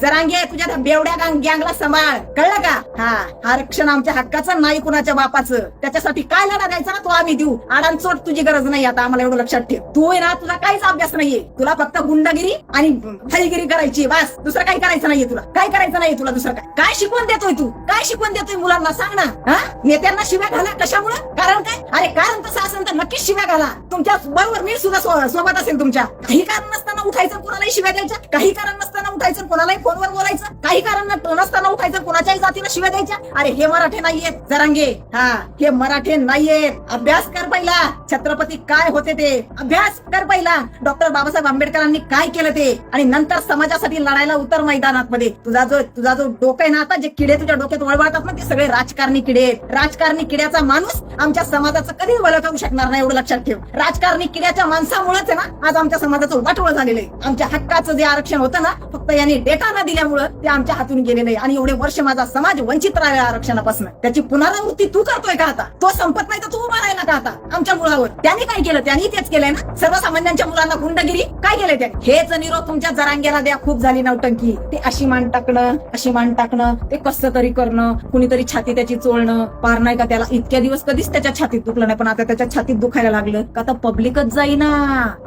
जरांगे तुझ्या त्या बेवड्या गँग- गँगला सांभाळ. कळलं का? हा. आरक्षण आमच्या हक्काचं नाही कुणाच्या बापाचं. त्याच्यासाठी काय लढा द्यायचा ना तो आम्ही देऊ. आडांचोट तुझी गरज नाही आता आम्हाला एवढं लक्षात ठेव. तू आहे ना तुझा काहीच अभ्यास नाहीये. तुला फक्त गुंडगिरी आणि हलगिरी करायची बस. दुसरं काही करायचं नाहीये तुला. काय करायचं नाहीये तुला दुसरं काय? काय शिकवून देतोय तू? काय शिकवून देतोय मुलांना? सांग ना. हा? नेत्यांना शिव्या घाला. कशामुळे? कारण काय? अरे कारण तसं असेल तर नक्कीच शिव्या घाला. तुमच्या बरोबर मी सुद्धा सोबत असेल तुमच्या. काही कारण नसताना उठायचं कोणालाही शिव्या द्यायच्या? काही कारण नसताना उठायचं कोणालाही फोनवर बोलायचं? काही कारण न- नसताना उठायचं कोणाच्याही जातीला शिव्या द्यायच्या. अरे हे मराठे नाहीयेत जरांगे. हा हे मराठे नाहीयेत. अभ्यास कर पहिला. छत्रपती काय होते ते? अभ्यास कर पहिला. डॉक्टर बाबासाहेब आंबेडकरांनी काय केलं ते? आणि नंतर समाजासाठी लढायला उतर मैदानात मध्ये तुझा जो तुझा जो डोकं आहे ना आता जे किडे तुझ्या डोक्यात वळवळतात ना ते सगळे राजकारणी किडे राजकारणी किड्याचा माणूस आमच्या समाजाचं कधीच भलं शकणार नाही एवढं लक्षात ठेव. राजकारणी किड्याच्या माणसामुळेच आहे ना आज आमच्या समाजाचं वाटवळ झालेलं आहे. आमच्या हक्काचं जे आरक्षण होतं ना फक्त यांनी डेटा न दिल्यामुळं ते आमच्या हातून गेलेलं आहे आणि एवढे वर्ष माझा समाज वंचित राहिला आरक्षणापासून. त्याची पुनरावृत्ती तू करतोय का आता? तो संपत नाही तर तू उभा राहिला का आता? आमच्या मुळावर. त्यांनी काय केलं? त्यांनी तेच केलंय ना? सर्वसामान्यांच्या मुलांना गुंडगिरी? काय केलंय त्यांनी? हेच निरोप तुमच्या जरांगेला द्या. खूप झाली नौटंकी. ते अशी मान टाकणं अशी मान टाकणं ते कसं तरी करणं कुणीतरी छाती त्याची चोळणं. पार नाही का त्याला? इतक्या दिवस कधीच त्याच्या छातीत दुखलं नाही. पण आता त्याच्या छातीत दुखायला लागलं. का आता पब्लिकच जाईना.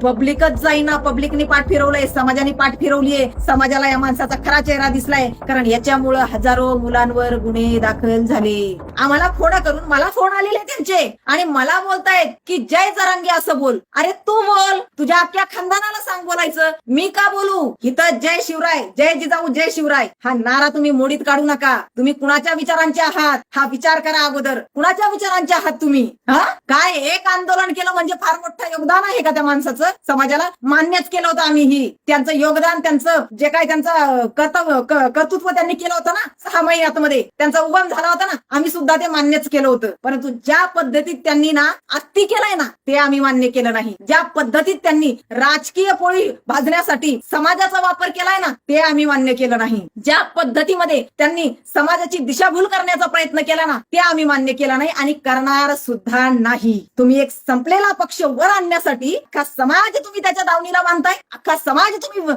पब्लिकच जाईना. पब्लिकनी पाठ फिरवलंय. समाजाने पाठ फिरवलीये. समाजाला या माणसाचा खरा चेहरा दिसलाय. कारण याच्यामुळं हजारो मुलांवर गुन्हे दाखल झाले. आम्हाला फोन करून मला फोन आलेले त्यांचे. आणि मला बोलतायत की जय जरांगी असं बोल. अरे तू बोल. तुझ्या अख्ख्या खानदानाला सांग बोलायचं. मी का बोलू? इथं जय शिवराय जय जिजाऊ जय शिवराय. हा नारा तुम्ही मोडीत काढू नका. तुम्ही कुणाच्या विचारांचे आहात? हा विचार करा अगोदर. कुणाच्या विचारांचे आहात तुम्ही? हा? काय एक आंदोलन केलं म्हणजे फार मोठं योगदान आहे का त्या माणसाचं? समाजाला मान्यच केलं होतं आम्ही ही त्यांचं योगदान त्यांचं जे काय त्यांचं कर्तृत्व त्यांनी केलं होतं ना सहा महिन्यात मध्ये त्यांचा उगम झाला होता ना आम्ही सुद्धा ते मान्यच केलं होतं. परंतु ज्या पद्धतीत त्यांनी ना आत्ती केलाय ना ते आम्ही मान्य केलं नाही. ज्या पद्धतीत त्यांनी राजकीय पोळी भाजण्यासाठी समाजाचा वापर केलाय ना ते आम्ही मान्य केलं नाही. ज्या पद्धतीमध्ये त्यांनी समाजाची दिशाभूल करण्याचा प्रयत्न केला ना ते आम्ही मान्य केलं नाही आणि करणार सुद्धा नाही. तुम्ही एक संपलेला पक्ष वर आणण्यासाठी अख्खा समाज तुम्ही त्याच्या दावणीला बांधताय अख्खा समाज तुम्ही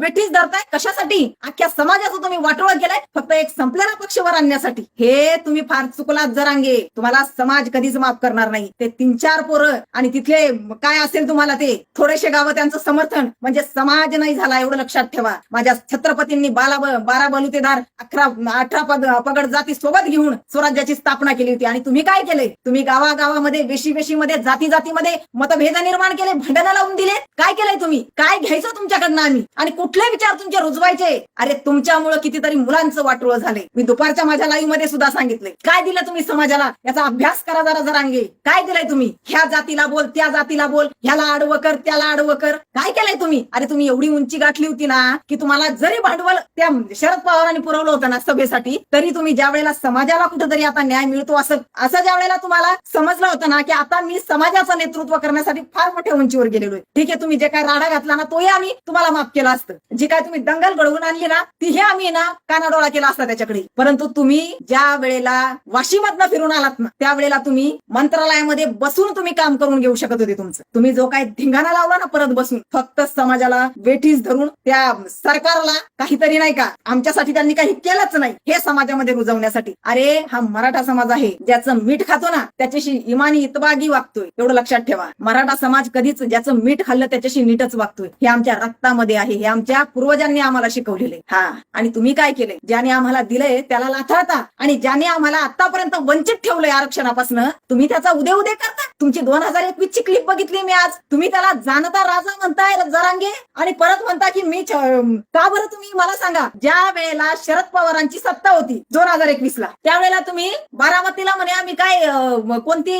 वेठीस धरताय कशासाठी? अख्ख्या समाजाचं तुम्ही वाटोळ केलाय फक्त एक संपलेला पक्ष वर आणण्यासाठी. हे तुम्ही फार चुकलात जरांगे. तुम्हाला समाज कधीच माफ करणार नाही. ते तीन चार पोरं आणि तिथले काय असेल तुम्हाला ते? थोडेसे गावं त्यांचं समर्थन. म्हणजे समाज नाही झाला एवढं लक्षात ठेवा. माझ्या छत्रपतींनी बाला बारा बलुतेदार अकरा अठरा पद पगड जाती सोबत घेऊन स्वराज्याची स्थापना केली होती. आणि तुम्ही काय केले? तुम्ही गावागावामध्ये वेशी वेशीमध्ये जाती जातीमध्ये मतभेद निर्माण केले भांडणं लावून दिले? काय केलंय तुम्ही? काय घ्यायचं तुमच्याकडनं आम्ही? आणि कुठले विचार तुमचे रुजवायचे. अरे तुमच्यामुळे कितीतरी मुलांचं वाटोळ झाले मी दुपारच्या माझ्या लाईव्हमध्ये सुद्धा सांगितले काय दिलं तुम्ही समाजाला? याचा अभ्यास करा जरा जरांगे. काय दिलंय तुम्ही? ह्या जातीला बोल त्या जातीला बोल. ह्याला आडवं कर त्याला आडवं कर. काय केलंय तुम्ही? अरे तुम्ही एवढी उंची गाठली होती ना की तुम्हाला जरी भांडवल त्या शरद पवारांनी पुरवलं होतं ना सभेसाठी तरी तुम्ही ज्या वेळेला समाजाला कुठेतरी आता न्याय मिळतो असं असं ज्या वेळेला तुम्हाला समजलं होतं ना की आता मी समाजाचं नेतृत्व करण्यासाठी फार मोठ्या उंचीवर गेलेलो आहे. ठीक आहे तुम्ही जे काय राडा घातला ना तोही आम्ही तुम्हाला माफ केला असतं. जी काय तुम्ही दंगल घडवून आणली ना तिही आम्ही ना कानाडोळा केला असता त्याच्याकडे. परंतु तुम्ही ज्या वेळेला वाशिमातनं फिरून आलात ना त्यावेळेला तुम्ही मंत्रालयामध्ये बसून तुम्ही काम करून घेऊ शकत होते तुमचं. तुम्ही जो काय धिंगाणा लावला ना परत बसून फक्त समाजाला वेठीस धरून त्या सरकारला काहीतरी नाही का आमच्यासाठी त्यांनी काही केलंच नाही हे समाजामध्ये रुजवण्यासाठी. अरे हा मराठा समाज आहे ज्याचं मीठ खातो ना त्याच्याशी इमानी इतबागी वागतोय एवढं लक्षात ठेवा. मराठा समाज कधीच ज्याचं मीठ खाल्लं त्याच्याशी नीटच वागतोय. हे आमच्या रक्तामध्ये आहे हे आमच्या पूर्वजांनी आम्हाला शिकवलेले. हा. आणि तुम्ही काय केले? ज्याने आम्हाला दिलंय त्याला लाथाळता. आणि ज्याने आम्हाला आतापर्यंत वंचित ठेवलंय आरक्षणापासून तुम्ही त्याचा उद्या उद्या करता. तुमची दोन हजार एकवीस ची क्लिप बघितली मी आज. तुम्ही त्याला जाणता राजा म्हणताय जरांगे आणि परत म्हणता की मी का बरं तुम्ही मला सांगा? ज्या वेळेला शरद पवारांची सत्ता होती दोन हजार एकवीस ला त्यावेळेला तुम्ही बारामतीला म्हणे आम्ही काय कोणती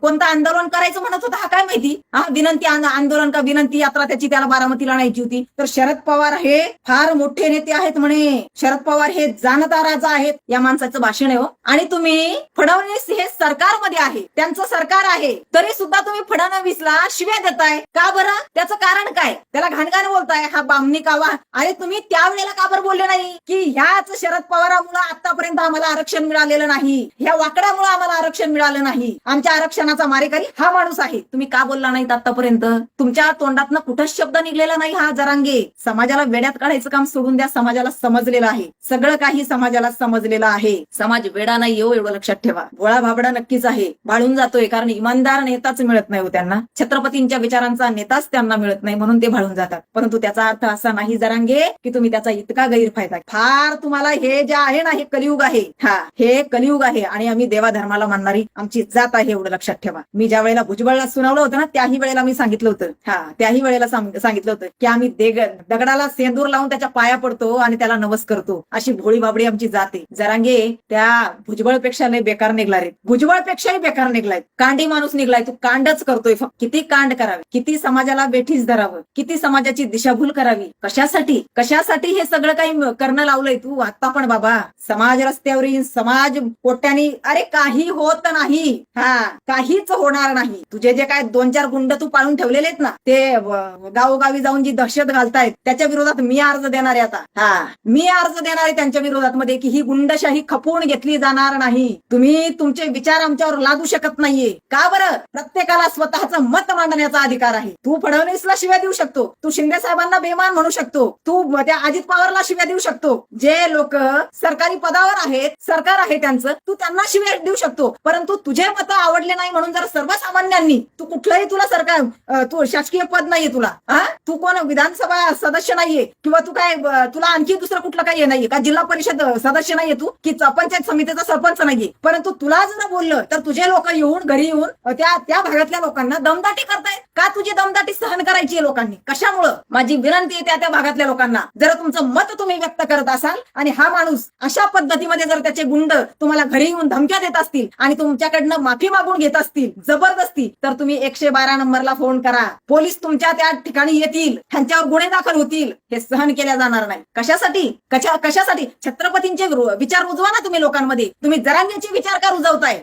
कोणतं आंदोलन करायचं म्हणत होता? हा काय माहिती? हा विनंती आंद- आंदोलन का विनंती यात्रा त्याची त्याला बारामतीला न्यायची होती. तर शरद पवार हे फार मोठे नेते आहेत म्हणे. शरद पवार हे जाणता राजा आहेत या माणसाचं भाषण आहे हो. आणि तुम्ही फडणवीस हे सरकारमध्ये आहे. त्यांचं सरकार आहे. तरी सुद्धा तुम्ही फडणवीसला शिव्या देताय. का बरं? त्याचं कारण काय? त्याला घाणघाण बोलताय. हा बामणी कावा. अरे तुम्ही त्यावेळेला का बरं बोलले नाही? की ह्याच शरद पवारामुळे आतापर्यंत आम्हाला आरक्षण मिळालेलं नाही. ह्या वाकड्यामुळे आम्हाला आरक्षण मिळालं नाही. आमच्या आरक्षणाचा मारेकरी हा माणूस आहे. तुम्ही का बोलला नाहीत आतापर्यंत तुमच्या तोंडातनं कुठंच शब्द निघलेला नाही हा जरांगे. समाजाला वेड्यात काढायचं काम सोडून द्या समाजाला समजलेलं आहे. सगळं काही समाजाला समजलेलं आहे. समाज वेडा नाही येऊ एवढं लक्षात ठेवा. भोळा भाबडा नक्कीच आहे. भाळून जातोय कारण इमानदार नेताच मिळत नाही हो त्यांना. छत्रपतींच्या विचारांचा नेताच त्यांना मिळत नाही म्हणून ते भाळून जातात. परंतु त्याचा अर्थ असा नाही जरांगे की तुम्ही त्याचा इतका गैरफायदा फार तुम्हाला हे जे आहे ना हे कलियुग आहे. हा हे कलियुग आहे आणि आम्ही देवाधर्माला मानणारी आमची जात आहे एवढं लक्षात ठेवा. मी ज्या वेळेला भुजबळला सुनावलं होतं ना त्याही वेळेला मी सांगितलं होतं. हा त्याही वेळेला सांग- सांगितलं होतं की आम्ही देग दगडाला सेंदूर लावून त्याच्या पाया पडतो आणि त्याला नवस करतो. अशी भोळी बाबडी आमची जाते. जरांगे त्या भुजबळपेक्षा लय बेकार निघला रे भुजबळपेक्षाही बेकार निघलाय. कांडी माणूस निघलाय. तू कांडच करतोय. फक्त किती कांड करावे? किती समाजाला बेठीस धरावं? किती समाजाची दिशाभूल करावी? कशासाठी? कशासाठी हे सगळं काही करणं लावलंय तू? आता पण बाबा समाज रस्त्यावर समाज पोट्यानी अरे काही होत नाही. हा काहीच होणार नाही. तुझे जे काय दोन चार गुंड तू पाळून ठेवलेले आहेत ना ते गावोगावी जाऊन जी दहशत घालतायत त्याच्या विरोधात मी अर्ज देणार आहे आता. हा. मी अर्ज देणार आहे त्यांच्या विरोधात मध्ये की ही गुंडशाही खपवून घेतली जाणार नाही. तुम्ही तुमचे विचार आमच्यावर लादू शकत नाहीये. का बरं? प्रत्येकाला स्वतःचं मत मांडण्याचा अधिकार आहे. तू फडणवीसला शिव्या देऊ शकतो. तू शिंदे साहेबांना बेमान म्हणू शकतो. तू त्या अजित पवारला शिव्या देऊ शकतो. जे लोक सरकारी पदावर आहेत सरकार आहे त्यांचं तू त्यांना शिव्या देऊ शकतो. परंतु तुझे मत आवडले नाही म्हणून जर सर्वसामान्यांनी तू कुठलंही तुला सरकार तू शासकीय पद नाहीये तुला. हा? तू कोण विधानसभा सदस्य नाहीये किंवा तू काय तुला आणखी दुसरं कुठलं काही नाहीये? का जिल्हा परिषद सदस्य नाहीये तू? की पंचायत समितीचा सरपंच नाहीये? परंतु तुला जर बोललं तर तुझे लोक येऊन घरी येऊन त्या त्या भागातल्या लोकांना दमदाटी करताय का तुझी दमदाटी सहन करायची आहे लोकांनी? कशामुळं? माझी विनंती आहे त्या त्या भागातल्या लोकांना. जर तुमचं मत तुम्ही व्यक्त करत असाल आणि हा माणूस अशा पद्धतीमध्ये जर त्याचे गुंड तुम्हाला घरी येऊन धमक्या देत असतील आणि तुमच्याकडनं माफी मागून घेत असतील जबरदस्ती तर तुम्ही एकशे बारा नंबरला फोन करा. पोलीस तुमच्या त्या ठिकाणी येतील त्यांच्यावर गुन्हे दाखल होतील. हे सहन केल्या जाणार नाही. कशासाठी? कशा कशासाठी? छत्रपतींचे विचार रुजवा ना तुम्ही लोकांमध्ये. तुम्ही जरांगीचे विचार का रुजवताय?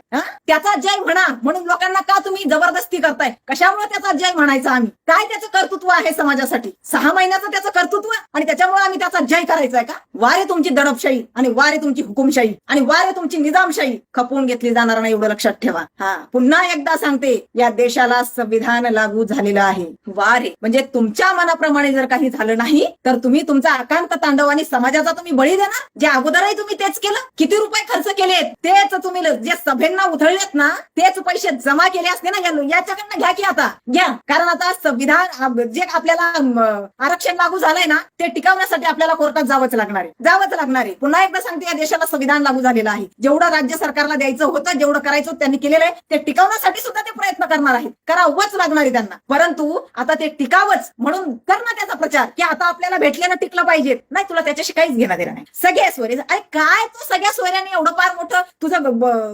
त्याचा जय म्हणा. म्हणून लोकांना का तुम्ही जबरदस्ती करताय? कशामुळे त्याचा जय म्हणायचा आम्ही? काय त्याचं कर्तृत्व आहे समाजासाठी? सहा महिन्याचं त्याचं कर्तृत्व? आणि त्याच्यामुळे आम्ही त्याचा जय करायचा आहे का? वारे तुमची दडपशाही आणि वारे तुमची हुकुमशाही आणि वारे तुमची निजामशाही खपवून घेतली जाणार नाही एवढं लक्षात ठेवा. हा. पुन्हा एकदा सांगते या देशाला संविधान लागू झालेलं आहे. वारे. म्हणजे तुमच्या मनाप्रमाणे जर काही झालं नाही तर तुम्ही तुमचा आकांत तांडव आणि समाजाचा तुम्ही बळी द्या ना जे अगोदरही तुम्ही तेच केलं किती रुपये खर्च केलेत तेच तुम्ही जे सभेंना उधळलेत ना तेच पैसे जमा केले असते ना घ्या याच्याकडनं घ्या की आता घ्या. कारण आता संविधान जे आपल्याला आरक्षण लागू झालंय ना ते टिकवण्यासाठी आपल्याला कोर्टात जावंच लागणार आहे. जावंच लागणार आहे. पुन्हा एकदा सांगते या देशाला संविधान लागू झालेलं आहे. जेवढं राज्य सरकारला द्यायचं होतं जेवढं करायचं त्यांनी केलेलं आहे ते टिकवण्यासाठी सुद्धा ते प्रयत्न करणार आहेत. करावंच लागणार आहे त्यांना. परंतु आता ते टिकावंच म्हणून कर ना त्याचा प्रचार की आता आपल्याला भेटलेलं टिकलं पाहिजे. नाही तुला त्याच्याशी काहीच घेणं देणार नाही. सगळ्या सोयरे अरे काय तू सगळ्या सोयऱ्याने एवढं फार मोठं? तुझं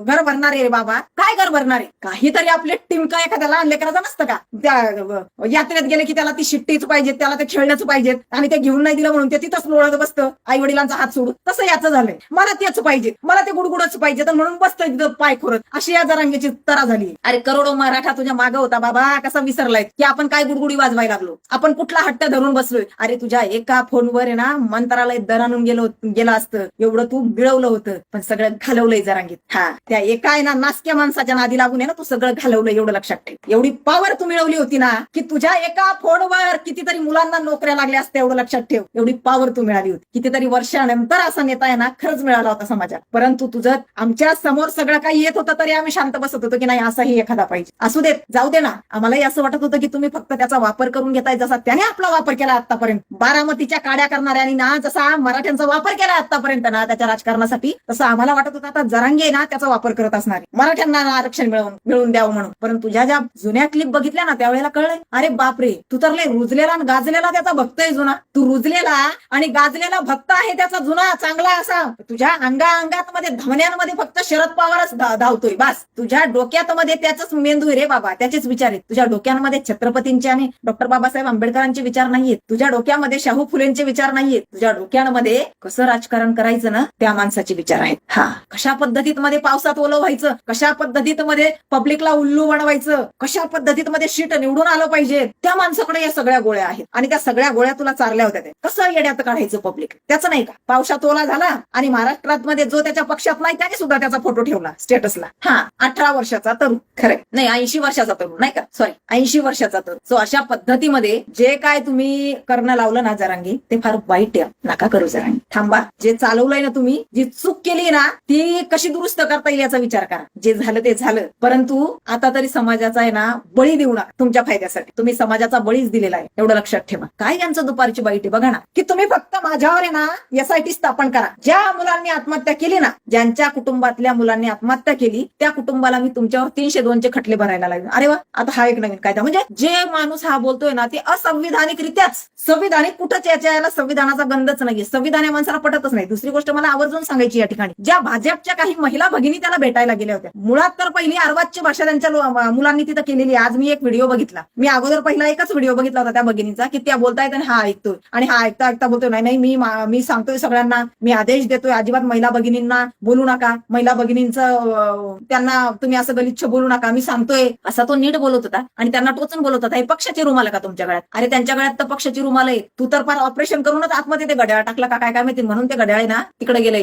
घर भरणार आहे रे बाबा. काय घर भरणार आहे? काहीतरी आपले टिमका एखाद्या लहान लेकराचं नसतं का? त्या यात्रेत गेले की त्याला ती शिट्टीच पाहिजे त्याला ते खेळण्याच पाहिजेत आणि ते घेऊन नाही दिलं म्हणून ते तिथंच लोळत बसतं. आई वडिलांचा हात सोडून. तसं याचं झालंय. मला तेच पाहिजे. मला ते गुडगुडच पाहिजे. तर म्हणून बसतंय तिथं पाय खोरत. अशी या जरांगीची तरा झाली अरे करोडो मराठा तुझ्या मागं होता बाबा. कसा विसरलाय. की आपण काय गुडगुडी वाजवायला लागलो? आपण कुठला हट्ट धरून बस बसलोय अरे तुझ्या एका फोनवर आहे ना मंत्रालय दर आणून गेलो गेलं असतं. एवढं तू मिळवलं होतं. पण सगळं घालवलंय जरांगीत. हा. त्या एका आहे ना नासक्या माणसाच्या नादी लागून आहे ना तू सगळं घालवलं एवढं लक्षात ठेव. एवढी पॉवर तू मिळवली होती ना की तुझ्या एका फोनवर कितीतरी मुलांना नोकऱ्या लागल्या असत्या एवढं लक्षात ठेव. एवढी पॉवर तू मिळाली होती. कितीतरी वर्षानंतर असा नेता आहे ना खरंच मिळाला होता समाजात. परंतु तुझं आमच्यासमोर सगळं काही येत होतं तरी आम्ही शांत बसत होतो की नाही असाही एखादा पाहिजे. असू देत जाऊ दे ना. आम्हालाही असं वाटत होतं की तुम्ही फक्त त्याचा वापर करून घेताय जसा त्याने आपला वापर केला आतापर्यंत. बारामतीच्या काड्या करणाऱ्यांनी ना जसा मराठ्यांचा वापर केला आतापर्यंत ना त्याच्या राजकारणासाठी तसं आम्हाला वाटत होतं आता जरांगे ना त्याचा वापर करत असणार मराठ्यांना आरक्षण मिळवून मिळवून द्यावं म्हणून. परंतु तुझ्या ज्या जुन्या क्लिप बघितल्या ना त्यावेळेला कळलंय अरे बापरे तू तर रुजलेला आणि गाजलेला त्याचा भक्त आहे जुना. तू रुजलेला आणि गाजलेला भक्त आहे त्याचा जुना चांगला असा. तुझ्या अंगा अंगात मध्ये धमन्यांमध्ये फक्त शरद पवारच धावतोय बस. तुझ्या डोक्यात मध्ये त्याच मेंदू आहे रे बाबा त्याचेच विचार आहेत. तुझ्या डोक्यांमध्ये छत्रपतींचे आणि डॉक्टर बाबासाहेब आंबेडकरांचे विचार नाहीयेत. तुझ्या डोक्यामध्ये शाहू फुलेंचे विचार नाहीयेत. तुझ्या डोक्यांमध्ये कसं राजकारण करायचं ना त्या माणसाचे विचार आहेत. हा कशा पद्धतीत मध्ये पावसात ओलं व्हायचं? कशा पद्धतीत मध्ये पब्लिकला उल्लू बनवायचं? कशा पद्धतीत मध्ये शीट निवडून आलं पाहिजे? त्या माणसाकडे या सगळ्या गोळ्या आहेत. आणि त्या सगळ्या गोळ्या तुला चारल्या होत्या ते कसं येड्यात काढायचं पब्लिक त्याचं नाही का? पावसात ओला झाला आणि महाराष्ट्रात मध्ये जो त्याच्या पक्षात नाही त्याने सुद्धा त्याचा फोटो ठेवला स्टेटसला हा अठरा वर्षाचा तरुण. खरंय नाही ऐंशी वर्षाचा तरुण. नाही का? सॉरी ऐंशी वर्षाचा तरुण. सो अशा पद्धतीमध्ये जे काय तुम्ही करणं लावलं ना जरांगी ते फार वाईट आहे. नका करू जरांगी. थांबा. जे चालवलंय ना तुम्ही जी चूक केली ना ती कशी दुरुस्त करता येईल याचा विचार करा. जे झालं ते झालं. परंतु आता तरी समाजाचा आहे ना बळी देऊ नका तुमच्या फायद्यासाठी. तुम्ही समाजाचा बळीच दिलेला आहे. एवढं लक्षात ठेवा. काय यांचं दुपारची वाईट आहे? बघा ना. की तुम्ही फक्त माझ्यावर आहे ना एसआयटी स्थापन करा. ज्या मुलांनी आत्महत्या केली ना ज्यांच्या कुटुंबातल्या मुलांनी आत्महत्या केली त्या कुटुंबाला मी तुमच्यावर तीनशे दोनचे खटले भरायला लागले अरे वा आता हा एक नवीन कायदा. म्हणजे जे माणूस हा बोलतोय ना ते असंविधानिकरित्याच संविधानिक कुठंच याच्या याला संविधानाचा गंधच नाहीये. संविधान या माणसाला पटतच नाही. दुसरी गोष्ट मला आवर्जून सांगायची या ठिकाणी. ज्या भाजपच्या काही महिला भगिनी त्याला भेटायला गेल्या होत्या. मुळात तर पहिली अर्वाजची भाषा त्यांच्या मुलांनी तिथं केलेली आज मी एक व्हिडिओ बघितला. मी अगोदर पहिला एकच व्हिडिओ बघितला होता त्या भगिनीचा की त्या बोलतायत आणि हा ऐकतोय. आणि हा ऐकता ऐकता बोलतोय. नाही नाही मी मी सांगतोय सगळ्यांना. मी आदेश देतोय. अजिबात महिला भगिनींना बोलू नका. महिला भगिनींचं त्यांना तुम्ही असं गलिच्छ बोलू नका. मी सांगतोय. असा तो नीट बोलत होता आणि त्यांना टोचून बोलत होता. हे पक्षाचे रुमाल का तुमच्या गळ्यात? अरे त्यांच्या गळ्यात तर पक्ष पक्षाची रुमाल आहे. तू तर फार ऑपरेशन करूनच आतमध्ये ते घड्याळ टाकलं का काय काय माहिती? म्हणून ते घड्याळ आहे ना तिकडे गेलंय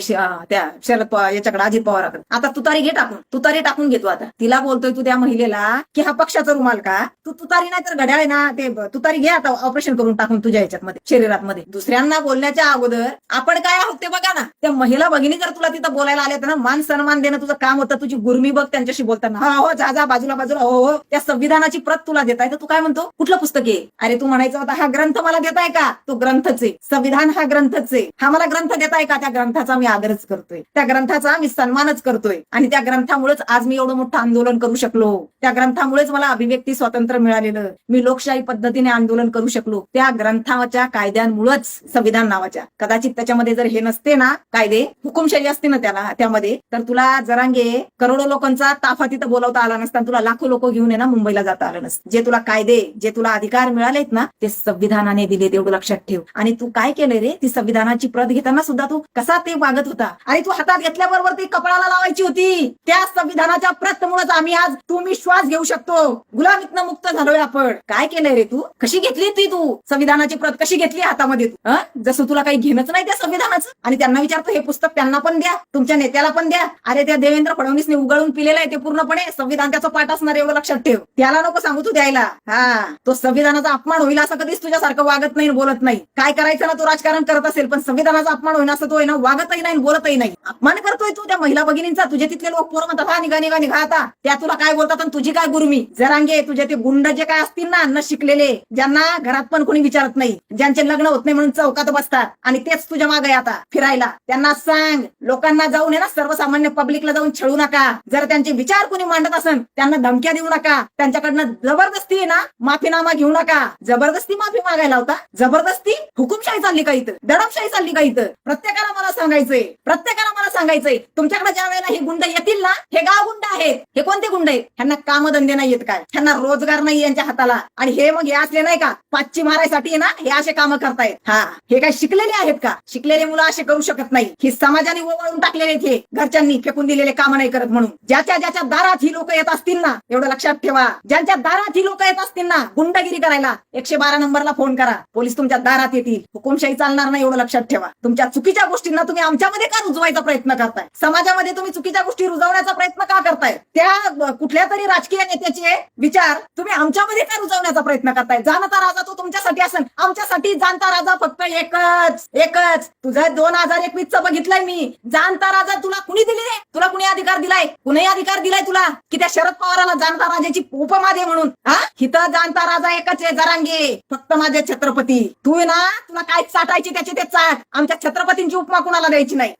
त्या शरद पवार याच्याकडे अजित पवाराकडे. आता तुतारी घे टाकून. तुतारी टाकून घेतो आता. तिला बोलतोय तू त्या महिलेला की हा पक्षाचा रुमाल का? तू तुतारी नाही तर घड्याळ आहे ना ते तुतारी घे आता ऑपरेशन करून टाकून तुझ्या याच्यात मध्ये शरीरात मध्ये दुसऱ्यांना बोलण्याच्या अगोदर आपण काय आहोत ते बघा ना. त्या महिला भगिनी जर तुला तिथं बोलायला आल्या तर ना मान सन्मान देणं तुझं काम होतं. तुझी गुरमी बघ त्यांच्याशी बोलताना. हा हो जा जा बाजूला बाजूला. हो हो, हो. त्या संविधानाची प्रत तुला देताय तर तू काय म्हणतो? कुठलं पुस्तक आहे? अरे तू म्हणायचं होता हा ग्रंथ मला देताय का? तो ग्रंथच. आहे संविधान हा ग्रंथच. आहे हा मला ग्रंथ देताय का? त्या ग्रंथाचा मी आदरच करतोय. त्या ग्रंथाचा मी सन्मानच करतोय. आणि त्या ग्रंथामुळेच आज मी एवढं मोठं आंदोलन करू शकलो. त्या ग्रंथामुळेच मला अभिव्यक्ती स्वातंत्र्य मिळालेलं. मी लोकशाही पद्धतीने आंदोलन करू शकलो. त्या ग्रंथाच्या कायद्यांमुळेच संविधान नावाच्या. कदाचित त्याच्यामध्ये जर हे नसते ना कायदे हुकुमशाही असते ना त्याला त्यामध्ये तर तुला जरांगे करोडो लोकांचा ताफा तिथं बोलवता आला नसता तुला लाखो लोक घेऊन ये ना मुंबईला जाता आलं नसतं. जे तुला कायदे जे तुला अधिकार मिळालेत ना ते संविधान संविधानाने दिले तेवढं लक्षात ठेव. आणि तू काय केलंय रे? ती संविधानाची प्रत घेताना सुद्धा तू कसा ते वागत होता? आणि तू हातात घेतल्याबरोबर ती कपाळाला लावायची होती. त्या संविधानाच्या प्रतमुळेच आम्ही आज तू मी श्वास घेऊ शकतो. गुलामीतनं मुक्त झालोय आपण. काय केलंय रे तू? कशी घेतली ती तू? संविधानाची प्रत कशी घेतली हातामध्ये तू? जसं तुला काही घेणंच नाही त्या संविधानाचं. आणि त्यांना विचारतो हे पुस्तक त्यांना पण द्या. तुमच्या नेत्याला पण द्या. अरे त्या देवेंद्र फडणवीसने उघडून पिलेलं आहे ते पूर्णपणे. संविधान त्याचा पाठ असणार एवढं लक्षात ठेव. त्याला नको सांगू तू द्यायला. हा. तो संविधानाचा अपमान होईल असं कधीच तुझ्यासारखं वागत नाही बोलत नाही. काय करायचं ना तू राजकारण करत असेल पण संविधानाचा अपमान होईना असं तो आहे ना वागतही नाही बोलतही नाही. अपमान करतोय तू त्या महिला भगिनींचा. तुझे तिथले लोक पोरं म्हणतात हा निघा निघा निघा आता. त्या तुला काय बोलतात आणि तुझी काय गुरुमी? जरांगे तुझे ते गुंड जे काय असतील ना न शिकलेले ज्यांना घरात पण कोणी विचारत नाही ज्यांचे लग्न होत नाही म्हणून चौकात बसतात आणि तेच तुझ्या मागे आता फिरायला. त्यांना सांग लोकांना जाऊन आहे ना सर्वसामान्य पब्लिकला जाऊन छळू नका. जर त्यांचे विचार कोणी मांडत असेल त्यांना धमक्या देऊ नका. त्यांच्याकडनं जबरदस्ती ना माफीनामा घेऊ नका. जबरदस्ती माफी मागायला होता जबरदस्ती? हुकुमशाही चालली का इथं? दडपशाही चालली का इथं? प्रत्येकाला मला सांगायचंय. प्रत्येकाला मला सांगायचंय. तुमच्याकडे ज्या वेळेला हे गुंड येतील ना हे गाव गुंड आहेत. हे कोणते गुंड आहेत? ह्यांना कामधंदे नाही येत काय? ह्यांना रोजगार नाही यांच्या हाताला. आणि हे मग हे असले नाही का? पाचची मारायसाठी ना हे असे कामं करतायत. हा. हे काय शिकलेले आहेत का? शिकलेले मुलं असे करू शकत नाही. ही समाजाने ओवळून टाकलेले आहेत हे. घरच्यांनी फेकून दिलेले काम नाही करत म्हणून. ज्याच्या ज्याच्या दारात ही लोक येत असतील ना एवढं लक्षात ठेवा. ज्यांच्या दारात ही लोक येत असतील ना गुंडगिरी करायला. एकशे बारा नंबरला फोन करा. पोलीस तुमच्या दारात येतील. हुकुमशाही चालणार नाही एवढं लक्षात ठेवा. तुमच्या चुकीच्या गोष्टींना तुम्ही आमच्यामध्ये का रुजवायचा प्रयत्न करताय? समाजामध्ये तुम्ही चुकीच्या गोष्टी रुजवण्याचा प्रयत्न का करताय? त्या कुठल्या तरी राजकीय नेत्याचे विचार तुम्ही आमच्यामध्ये का रुजवण्याचा प्रयत्न करताय? जाणता राजा तो तुमच्यासाठी असेल आमच्यासाठी जाणता राजा फक्त एकच एकच. तुझं दोन हजार एकवीस च बघितलंय मी. जाणता राजा तुला कुणी दिली रे तुला कुणी अधिकार दिलाय? कुणी अधिकार दिलाय तुला? की त्या शरद पवाराला जाणता राजाची उपमा दे म्हणून? हा? हिथं जाणता राजा एकच आहे जरांगे. फक्त माझे छत्रपती. तू ना तुला काय चाटायचे त्याचे ते चाट. आमच्या छत्रपतींची उपमा कुणाला द्यायची नाही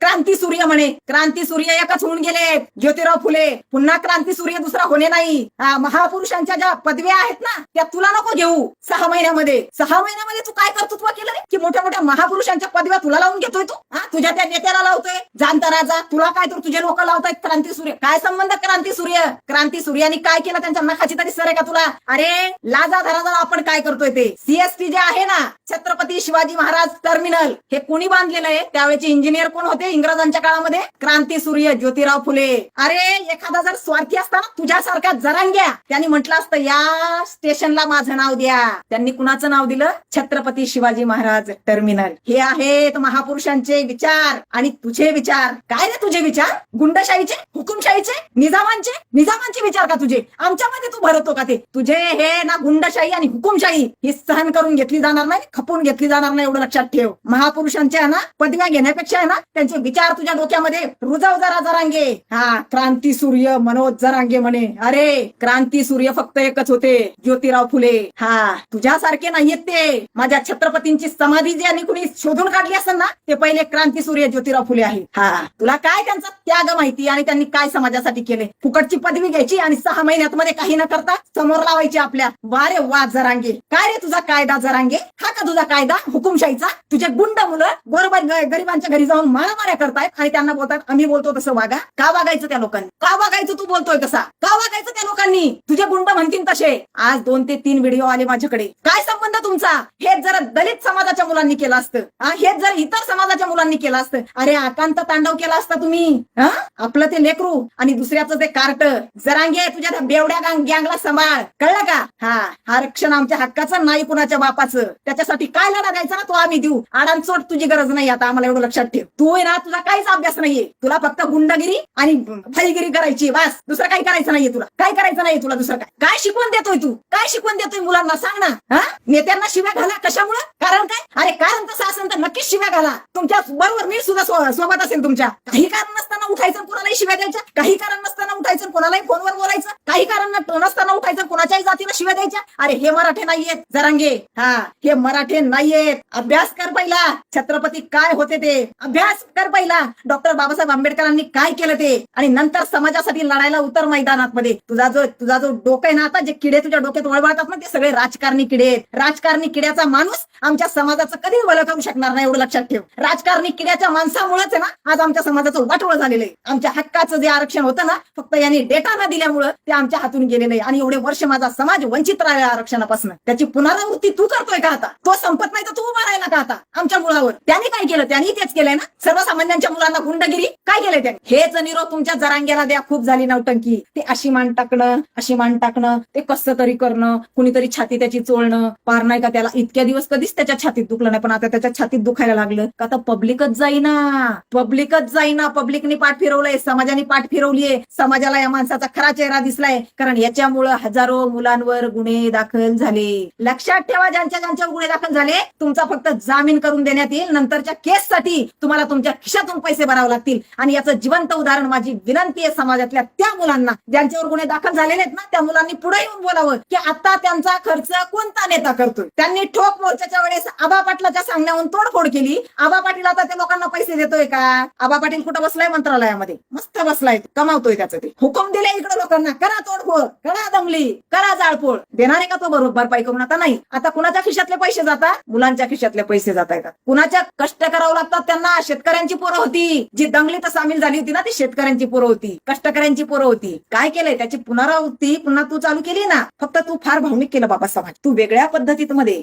क्रांती सूर्य म्हणे. क्रांती सूर्य एकच होऊन गेले. ज्योतिराव फुले. पुन्हा क्रांती सूर्य दुसरा होणे नाही. महापुरुषांच्या ज्या पदव्या आहेत ना त्या तुला नको घेऊ. सहा महिन्यामध्ये. सहा महिन्यामध्ये तू काय कर्तृत्व केलं रे? की मोठ्या मोठ्या महापुरुषांच्या पदव्या तुला लावून घेतोय तू हा? तुझ्या त्या नेत्याला लावतोय. जाणता राजा. तुला काय तर तुझे लोक लावतायत क्रांती सूर्य. काय संबंध क्रांती सूर्य? क्रांती सूर्याने काय केलं त्यांच्या नखाची तरी सर आहे का तुला? अरे लाजा धराजा आपण काय करतोय ते? सीएसटी जे आहे ना छत्रपती शिवाजी महाराज टर्मिनल हे कोणी बांधलेलं आहे? त्यावेळेचे इंजिनियर कोण होते इंग्रजांच्या काळामध्ये? क्रांती सूर्य ज्योतिराव फुले. अरे एखादा जर स्वार्थी असता तुझ्यासारखा जरांग्या त्यांनी म्हटलं असतं या स्टेशनला माझं नाव द्या. त्यांनी कुणाचं नाव दिलं? छत्रपती शिवाजी महाराज टर्मिनल हे आहेत महापुरुषांचे विचार. आणि तुझे विचार. काय रे तुझे विचार? गुंडशाहीचे? हुकुमशाहीचे? निजामांचे? निजामांचे विचार का तुझे? आमच्यामध्ये तू भरतो का ते? तुझे हे ना गुंडशाही आणि हुकुमशाही ही सहन करून घेतली जाणार नाही खपून घेतली जाणार नाही एवढं लक्षात ठेव. महापुरुषांच्या ना पदव्या घेण्यापेक्षा आहे ना त्यांचे विचार तुझ्या डोक्यामध्ये रुजव जरा जरांगे. हा क्रांती सूर्य मनोज जरांगे म्हणे. अरे क्रांती सूर्य फक्त एकच होते ज्योतिराव फुले. हा तुझ्यासारखे नाहीयेत ते. माझ्या छत्रपतींची समाधी जी आणि कुणी शोधून काढली असेल ना ते पहिले क्रांती सूर्य ज्योतिराव फुले आहे. हा. तुला काय त्यांचा त्याग माहिती आणि त्यांनी काय समाजासाठी केले? फुकटची पदवी घ्यायची आणि सहा महिन्यात मध्ये काही न करता समोर लावायची आपल्या. वारे वा जरांगे. काय रे तुझा कायदा जरांगे? हा का तुझा कायदा? हुकुमशाहीचा? तुझे गुंड मुलं बरोबर गरिबांच्या घरी जाऊन मारामाऱ्या करतायत आणि त्यांना बोलतात आम्ही बोलतो तसं वागा. का वागायचं त्या लोकांनी? का वागायचं तू बोलतोय तसा? का वागायचं त्या लोकांनी? तुझे गुंड म्हणतील तसे. आज दोन ते तीन व्हिडिओ आले माझ्याकडे. काय संबंध तुमचा? हेच जर दलित समाजाच्या मुलांनी केलं असतं. हेच जर इतर समाजाच्या मुलांनी केलं असतं. अरे आकांत तांडव केला असता तुम्ही. हा? आपलं ते लेकरू आणि दुसऱ्याचं ते कार्ट. जरांगे तुझ्या बेवड्या गँगला सांभाळ. कळलं का? हा आरक्षण आमच्या हक्काचं नाही कुणाच्या बापाचं. त्याच्यासाठी काय लढा द्यायचा ना तो आम्ही देऊ. आडांचोट तुझी गरज नाही आता आम्हाला एवढं लक्षात ठेव. तू आहे ना तुझा काहीच अभ्यास नाहीये. तुला फक्त गुंडगिरी आणि फाईगिरी करायची बस. दुसरं काही करायचं नाहीये तुला. काय करायचं नाही तुला दुसरं काय? काय शिकवण देतोय तू? काय शिकवण देतोय मुलांना? सांग ना. हा? नेत्यांना शिव्या घाला कशामुळे? कारण काय? अरे कारण तसं असं तर नक्कीच शिव्या घाला. तुमच्या बरोबर मी सुद्धा सोबत असेल तुमच्या. काही कारण नसताना उठायचं कोणालाही शिव्या द्यायच्या काही कारण नसताना उठायचं कोणालाही फोनवर बोलायचं काही कारण नसताना उठायचं कोणाच्याही जातीला शिव्या द्यायच्या. अरे हे मराठे नाहीयेत जरांगे. हा हे मराठे नाहीयेत. अभ्यास कर पहिला. छत्रपती काय होते ते? अभ्यास कर पहिला. डॉक्टर बाबासाहेब आंबेडकरांनी काय केलं ते? आणि नंतर समाजासाठी लढायला उतर मैदानात मध्ये तुझा जो तुझा जो डोकं आहे ना आता जे किडे तुझ्या डोक्यात वळवळतात ना ते सगळे राजकारणी किडे आहेत. राजकारणी किड्याचा माणूस आमच्या समाजाचं कधी भलं करू शकणार नाही एवढं लक्षात ठेव. राजकारणी किड्याच्या माणसामुळेच आहे ना आज आमच्या समाजाचं वाटोळ झालेलं आहे. आमच्या हक्काचं जे आरक्षण होतं ना फक्त यांनी डेटा न दिल्यामुळं ते आमच्या हातून गेलेलं आहे आणि एवढे वर्ष माझा समाज वंचित राहिला आरक्षणापासून. त्याची पुनरावृत्ती तू करतोय का आता? तो संपत नाही तर तू उभा राहिला का आता? आमच्या मुळावर. त्यांनी काय केलं? त्यांनी तेच केलंय ना? सर्वसामान्यांच्या मुलांना गुंडगिरी? काय केलंय त्यांनी? हेच निरोप तुमच्या जरांग्याला द्या. खूप झाली नवटंकी. ते अशी मान टाकणं अशी मान टाकणं ते कसं तरी करणं कुणीतरी छाती त्याची चोळणं. पार नाही का त्याला? इतक्या दिवस कधीच त्याच्या छातीत दुखलं नाही पण आता त्याच्या छातीत दुखायला लागलं. का आता पब्लिक पब्लिकच जाईना. पब्लिकच जाईना. पब्लिकनी पाठ फिरवलंय. समाजाने पाठ फिरवलीये. समाजाला या माणसाचा खरा चेहरा दिसलाय. कारण याच्यामुळं हजारो मुलांवर गुन्हे दाखल झाले. लक्षात ठेवा ज्यांच्या ज्यांच्यावर गुन्हे दाखल झाले तुमचा फक्त जामीन करून देण्यात येईल. नंतरच्या केससाठी तुम्हाला तुमच्या खिशातून पैसे भरावे लागतील. आणि याचं जिवंत उदाहरण माझी विनंती आहे समाजातल्या त्या मुलांना. ज्यांच्यावर गुन्हे दाखल झालेले आहेत ना त्या मुलांनी पुढे येऊन बोलावं की आता त्यांचा खर्च कोणता नेता करतोय? त्यांनी ठोक मोर्चाच्या वेळेस आबा पाटलाच्या सांगण्याहून तोडफोड केली. आबा पाटील आता ते लोकांना पैसे देतोय का? आबा पाटील कुठं बसलाय मंत्रालयामध्ये? मस्त बसलाय. कमावतोय त्याचं ते. हुकुम दिले इकडे लोकांना. करा तोडफोड करा दंगली करा जाळपोळ. देणार आहे का तो बरोबर? भरपाई करून आता नाही. आता कुणाच्या खिशातले पैसे जातात? मुलांच्या खिशातले पैसे जाता येतात कुणाच्या कष्ट करावं लागतात त्यांना? शेतकऱ्यांची पोरं होती. जी दंगलीत सामील झाली होती ना ती शेतकऱ्यांची पोरं होती. कष्टकऱ्यांची पोरं होती. काय केलंय? त्याची पुनरावृत्ती पुन्हा तू चालू केली ना? फक्त तू फार भावनिक केलं बाबा समाज. तू वेगळ्या पद्धतीत मध्ये